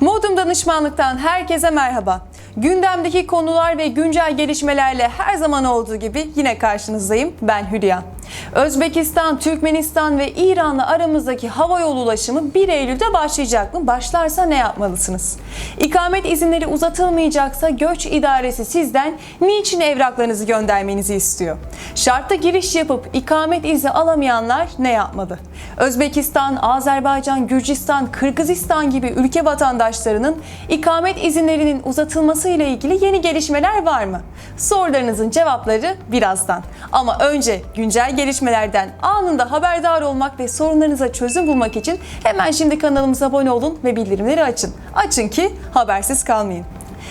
Modum Danışmanlık'tan herkese merhaba. Gündemdeki konular ve güncel gelişmelerle her zaman olduğu gibi yine karşınızdayım. Ben Hülya. Özbekistan, Türkmenistan ve İran'la aramızdaki hava yolu ulaşımı 1 Eylül'de başlayacak mı? Başlarsa ne yapmalısınız? İkamet izinleri uzatılmayacaksa göç idaresi sizden niçin evraklarınızı göndermenizi istiyor? Şartta giriş yapıp ikamet izni alamayanlar ne yapmalı? Özbekistan, Azerbaycan, Gürcistan, Kırgızistan gibi ülke vatandaşlarının ikamet izinlerinin uzatılması ile ilgili yeni gelişmeler var mı? Sorularınızın cevapları birazdan. Ama önce güncel gelişmelerden anında haberdar olmak ve sorunlarınıza çözüm bulmak için hemen şimdi kanalımıza abone olun ve bildirimleri açın. Açın ki habersiz kalmayın.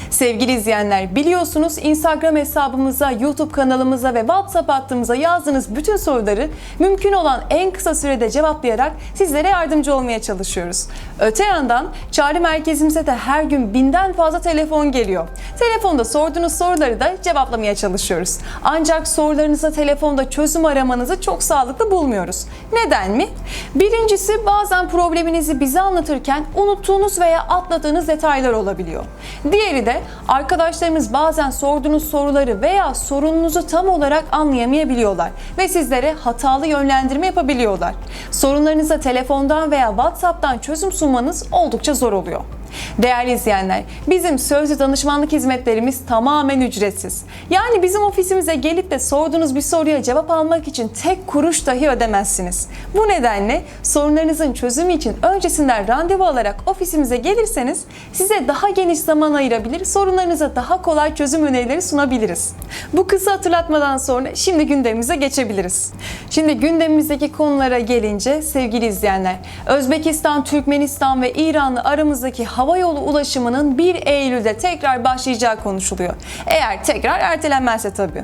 Sevgili izleyenler biliyorsunuz Instagram hesabımıza, YouTube kanalımıza ve WhatsApp hattımıza yazdığınız bütün soruları mümkün olan en kısa sürede cevaplayarak sizlere yardımcı olmaya çalışıyoruz. Öte yandan çağrı merkezimize de her gün binden fazla telefon geliyor. Telefonda sorduğunuz soruları da cevaplamaya çalışıyoruz. Ancak sorularınıza telefonda çözüm aramanızı çok sağlıklı bulmuyoruz. Neden mi? Birincisi bazen probleminizi bize anlatırken unuttuğunuz veya atladığınız detaylar olabiliyor. Diğeri de arkadaşlarımız bazen sorduğunuz soruları veya sorununuzu tam olarak anlayamayabiliyorlar ve sizlere hatalı yönlendirme yapabiliyorlar. Sorunlarınıza telefondan veya WhatsApp'tan çözüm sunmanız oldukça zor oluyor. Değerli izleyenler, bizim sözlü danışmanlık hizmetlerimiz tamamen ücretsiz. Yani bizim ofisimize gelip de sorduğunuz bir soruya cevap almak için tek kuruş dahi ödemezsiniz. Bu nedenle sorunlarınızın çözümü için öncesinden randevu alarak ofisimize gelirseniz size daha geniş zaman ayırabilir, sorunlarınıza daha kolay çözüm önerileri sunabiliriz. Bu kısa hatırlatmadan sonra şimdi gündemimize geçebiliriz. Şimdi gündemimizdeki konulara gelince sevgili izleyenler, Özbekistan, Türkmenistan ve İran'la aramızdaki hava yolu ulaşımının 1 Eylül'de tekrar başlayacağı konuşuluyor. Eğer tekrar ertelenmezse tabii.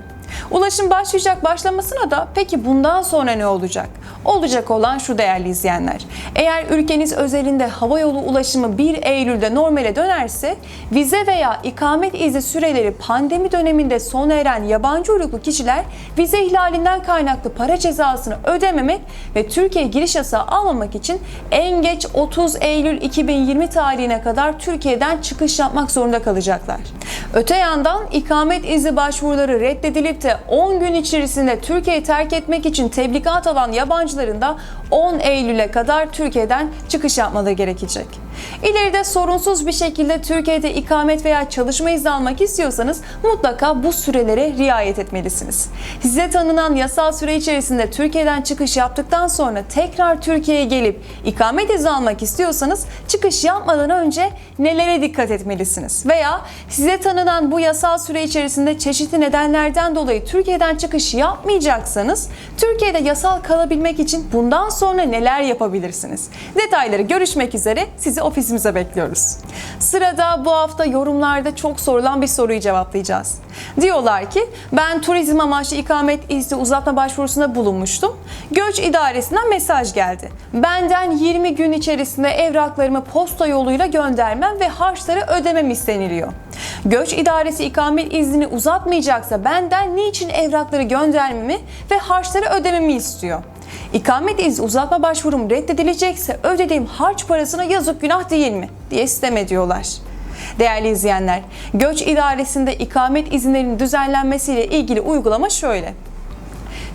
Ulaşım başlayacak başlamasına da peki bundan sonra ne olacak? Olacak olan şu değerli izleyenler. Eğer ülkeniz özelinde hava yolu ulaşımı 1 Eylül'de normale dönerse vize veya ikamet izni süreleri pandemi döneminde sona eren yabancı uyruklu kişiler vize ihlalinden kaynaklı para cezasını ödememek ve Türkiye giriş yasağı almamak için en geç 30 Eylül 2020 tarihine kadar Türkiye'den çıkış yapmak zorunda kalacaklar. Öte yandan ikamet izni başvuruları reddedilip de 10 gün içerisinde Türkiye'yi terk etmek için tebligat alan yabancıların da 10 Eylül'e kadar Türkiye'den çıkış yapmaları gerekecek. İleride sorunsuz bir şekilde Türkiye'de ikamet veya çalışma izni almak istiyorsanız mutlaka bu sürelere riayet etmelisiniz. Size tanınan yasal süre içerisinde Türkiye'den çıkış yaptıktan sonra tekrar Türkiye'ye gelip ikamet izni almak istiyorsanız çıkış yapmadan önce nelere dikkat etmelisiniz? Veya size tanınan bu yasal süre içerisinde çeşitli nedenlerden dolayı Türkiye'den çıkış yapmayacaksanız Türkiye'de yasal kalabilmek için bundan sonra neler yapabilirsiniz? Detayları görüşmek üzere sizi ofisimize bekliyoruz. Sırada bu hafta yorumlarda çok sorulan bir soruyu cevaplayacağız. Diyorlar ki ben turizm amaçlı ikamet izni uzatma başvurusunda bulunmuştum. Göç idaresinden mesaj geldi. Benden 20 gün içerisinde evraklarımı posta yoluyla göndermem ve harçları ödemem isteniliyor. Göç idaresi ikamet iznini uzatmayacaksa benden niçin evrakları göndermemi ve harçları ödememi istiyor? İkamet izni uzatma başvurum reddedilecekse ödediğim harç parasına yazık günah değil mi diye sistem ediyorlar. Değerli izleyenler, göç idaresinde ikamet izinlerinin düzenlenmesiyle ilgili uygulama şöyle.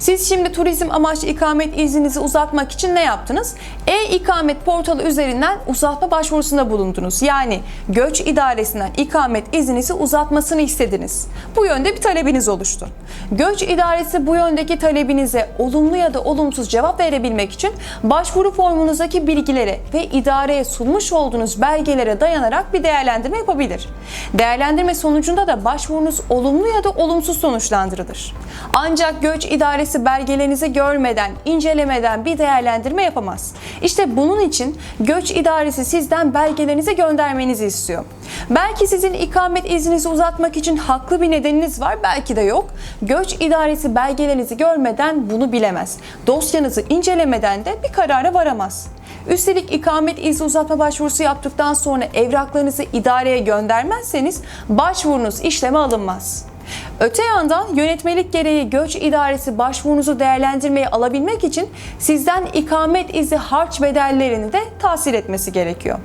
Siz şimdi turizm amaçlı ikamet izninizi uzatmak için ne yaptınız? E-ikamet portalı üzerinden uzatma başvurusunda bulundunuz. Yani göç idaresinden ikamet izninizi uzatmasını istediniz. Bu yönde bir talebiniz oluştu. Göç idaresi bu yöndeki talebinize olumlu ya da olumsuz cevap verebilmek için başvuru formunuzdaki bilgilere ve idareye sunmuş olduğunuz belgelere dayanarak bir değerlendirme yapabilir. Değerlendirme sonucunda da başvurunuz olumlu ya da olumsuz sonuçlandırılır. Ancak göç idaresi belgelerinizi görmeden, incelemeden bir değerlendirme yapamaz. İşte bunun için göç idaresi sizden belgelerinizi göndermenizi istiyor. Belki sizin ikamet izninizi uzatmak için haklı bir nedeniniz var, belki de yok. Göç idaresi belgelerinizi görmeden bunu bilemez. Dosyanızı incelemeden de bir karara varamaz. Üstelik ikamet izni uzatma başvurusu yaptıktan sonra evraklarınızı idareye göndermezseniz başvurunuz işleme alınmaz. Öte yandan yönetmelik gereği göç idaresi başvurunuzu değerlendirmeye alabilmek için sizden ikamet izi harç bedellerini de tahsil etmesi gerekiyor.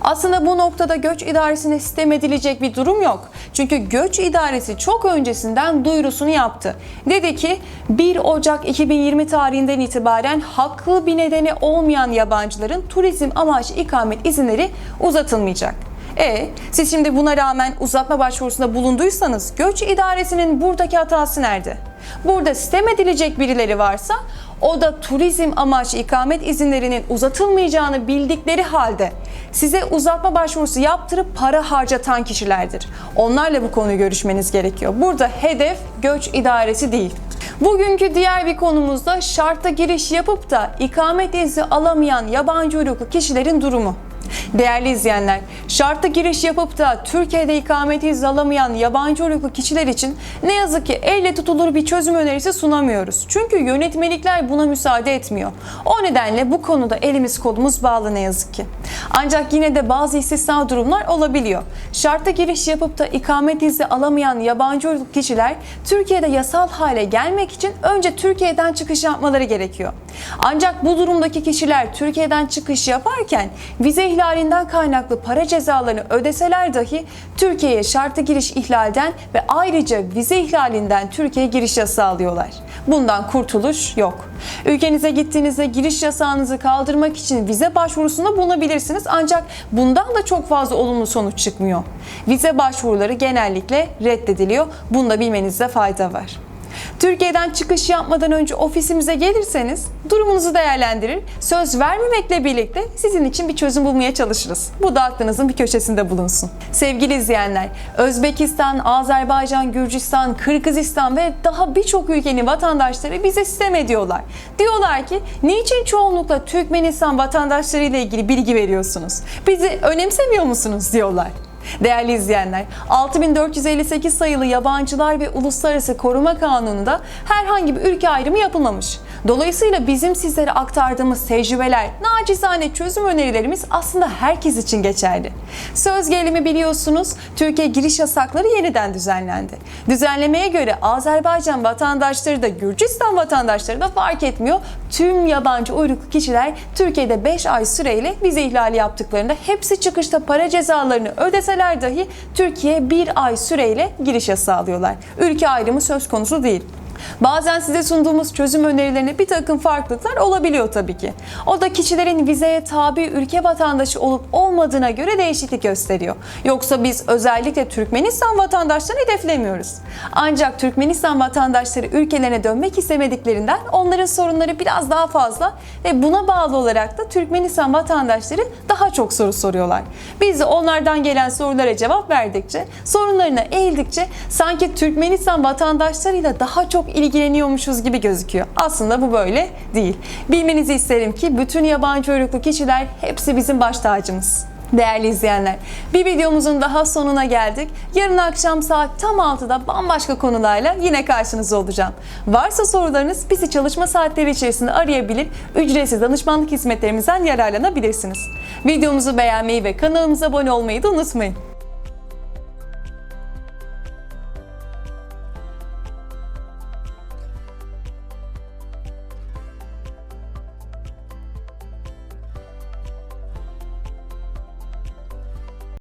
Aslında bu noktada göç idaresine sistem edilecek bir durum yok. Çünkü göç idaresi çok öncesinden duyurusunu yaptı. Dedi ki 1 Ocak 2020 tarihinden itibaren haklı bir nedeni olmayan yabancıların turizm amaçlı ikamet izinleri uzatılmayacak. E siz şimdi buna rağmen uzatma başvurusunda bulunduysanız göç idaresinin buradaki hatası nerede? Burada sistem edilecek birileri varsa o da turizm amaçlı ikamet izinlerinin uzatılmayacağını bildikleri halde size uzatma başvurusu yaptırıp para harcatan kişilerdir. Onlarla bu konuyu görüşmeniz gerekiyor. Burada hedef göç idaresi değil. Bugünkü diğer bir konumuzda şartta giriş yapıp da ikamet izni alamayan yabancı uyruklu kişilerin durumu. Değerli izleyenler, şartta giriş yapıp da Türkiye'de ikamet izni alamayan yabancı uyruklu kişiler için ne yazık ki elle tutulur bir çözüm önerisi sunamıyoruz. Çünkü yönetmelikler buna müsaade etmiyor. O nedenle bu konuda elimiz kolumuz bağlı ne yazık ki. Ancak yine de bazı istisna durumlar olabiliyor. Şartta giriş yapıp da ikamet izni alamayan yabancı uyruklu kişiler Türkiye'de yasal hale gelmek için önce Türkiye'den çıkış yapmaları gerekiyor. Ancak bu durumdaki kişiler Türkiye'den çıkış yaparken vize ihlalinden kaynaklı para cezalarını ödeseler dahi Türkiye'ye şartlı giriş ihlalden ve ayrıca vize ihlalinden Türkiye'ye giriş yasağı alıyorlar. Bundan kurtuluş yok. Ülkenize gittiğinizde giriş yasağınızı kaldırmak için vize başvurusunda bulunabilirsiniz ancak bundan da çok fazla olumlu sonuç çıkmıyor. Vize başvuruları genellikle reddediliyor. Bunu da bilmenizde fayda var. Türkiye'den çıkış yapmadan önce ofisimize gelirseniz durumunuzu değerlendirir, söz vermemekle birlikte sizin için bir çözüm bulmaya çalışırız. Bu da aklınızın bir köşesinde bulunsun. Sevgili izleyenler, Özbekistan, Azerbaycan, Gürcistan, Kırgızistan ve daha birçok ülkenin vatandaşları bize sistem ediyorlar. Diyorlar ki niçin çoğunlukla Türkmenistan vatandaşları ile ilgili bilgi veriyorsunuz? Bizi önemsemiyor musunuz diyorlar. Değerli izleyenler, 6458 sayılı Yabancılar ve Uluslararası Koruma Kanunu'nda herhangi bir ülke ayrımı yapılmamış. Dolayısıyla bizim sizlere aktardığımız tecrübeler, nacizane çözüm önerilerimiz aslında herkes için geçerli. Söz gelimi biliyorsunuz, Türkiye giriş yasakları yeniden düzenlendi. Düzenlemeye göre Azerbaycan vatandaşları da Gürcistan vatandaşları da fark etmiyor. Tüm yabancı uyruklu kişiler Türkiye'de 5 ay süreyle vize ihlali yaptıklarında hepsi çıkışta para cezalarını ödeseler dahi Türkiye bir ay süreyle giriş yasağı alıyorlar. Ülke ayrımı söz konusu değil. Bazen size sunduğumuz çözüm önerilerine bir takım farklılıklar olabiliyor tabii ki. O da kişilerin vizeye tabi ülke vatandaşı olup olmadığına göre değişiklik gösteriyor. Yoksa biz özellikle Türkmenistan vatandaşlarını hedeflemiyoruz. Ancak Türkmenistan vatandaşları ülkelerine dönmek istemediklerinden onların sorunları biraz daha fazla ve buna bağlı olarak da Türkmenistan vatandaşları daha çok soru soruyorlar. Biz de onlardan gelen sorulara cevap verdikçe, sorunlarına eğildikçe sanki Türkmenistan vatandaşlarıyla daha çok ilgileniyormuşuz gibi gözüküyor. Aslında bu böyle değil. Bilmenizi isterim ki bütün yabancı uyruklu kişiler hepsi bizim baş tacımız. Değerli izleyenler, bir videomuzun daha sonuna geldik. Yarın akşam saat tam 6'da bambaşka konularla yine karşınızda olacağım. Varsa sorularınız bizi çalışma saatleri içerisinde arayabilir, ücretsiz danışmanlık hizmetlerimizden yararlanabilirsiniz. Videomuzu beğenmeyi ve kanalımıza abone olmayı da unutmayın.